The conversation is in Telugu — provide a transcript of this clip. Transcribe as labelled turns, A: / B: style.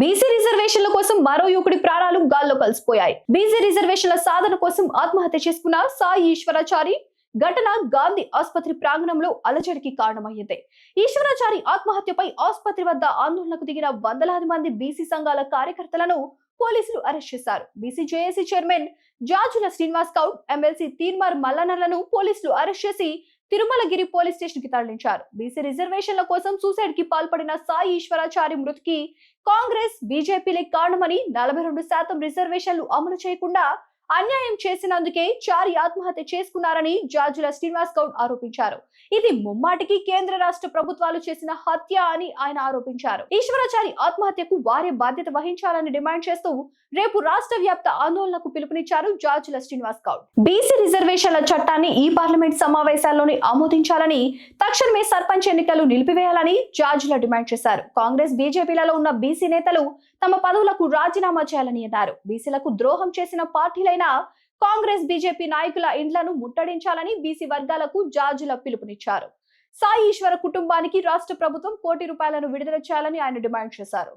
A: బీసీ రిజర్వేషన్ల కోసం మరో యువకుడి ప్రాణాలు గాల్లో కలిసిపోయాయి. బీసీ రిజర్వేషన్ల సాధన కోసం ఆత్మహత్య చేసుకున్న సాయి ఈశ్వరాచారి ఘటన గాంధీ ఆసుపత్రి ప్రాంగణంలో అలజడికి కారణమయ్యింది ఈశ్వరాచారి ఆత్మహత్యపై ఆసుపత్రి వద్ద ఆందోళనకు దిగిన వందలాది మంది బీసీ సంఘాల కార్యకర్తలను పోలీసులు అరెస్ట్ చేశారు. BC JAC chairman Jajula Srinivas Goud MLC Teenmar మల్లనర్లను పోలీసులు అరెస్ట్ చేసి తిరుమలగిరి పోలీస్ స్టేషన్కి తరలించారు. బీసీ రిజర్వేషన్ల కోసం సూసైడ్కి పాల్పడిన సాయి ఈశ్వరాచారి మృతికి కాంగ్రెస్ బీజేపీలే కారణమని నలభై రెండు శాతం రిజర్వేషన్లు అమలు చేయకుండా అన్యాయం చేసినందుకే చారి ఆత్మహత్య చేసుకున్నారని జార్జుల శ్రీనివాస్ గౌడ్ ఆరోపించారు. ఇది ముమ్మాటికి కేంద్ర రాష్ట్ర ప్రభుత్వాలు చేసిన హత్య అని ఆయన ఆరోపించారు. ఈశ్వరాచారి ఆత్మహత్యకు వారే బాధ్యత వహించాలని డిమాండ్ చేస్తూ రేపు రాష్ట్ర వ్యాప్త ఆందోళనకు పిలుపునిచ్చారు జార్జుల శ్రీనివాస్ గౌడ్. బీసీ రిజర్వేషన్ల చట్టాన్ని ఈ పార్లమెంట్ సమావేశాల్లోనే ఆమోదించాలని తక్షణమే సర్పంచ్ ఎన్నికలు నిలిపివేయాలని జార్జుల డిమాండ్ చేశారు. కాంగ్రెస్ బీజేపీలలో ఉన్న బీసీ నేతలు తమ పదవులకు రాజీనామా చేయాలని అన్నారు. బీసీలకు ద్రోహం చేసిన పార్టీల పార్టీలైన కాంగ్రెస్ బీజేపీ నాయకుల ఇండ్లను ముట్టడించాలని బీసీ వర్గాలకు జార్జుల పిలుపునిచ్చారు. సాయి ఈశ్వర కుటుంబానికి రాష్ట్ర ప్రభుత్వం కోటి రూపాయలను విడుదల చేయాలని ఆయన డిమాండ్ చేశారు.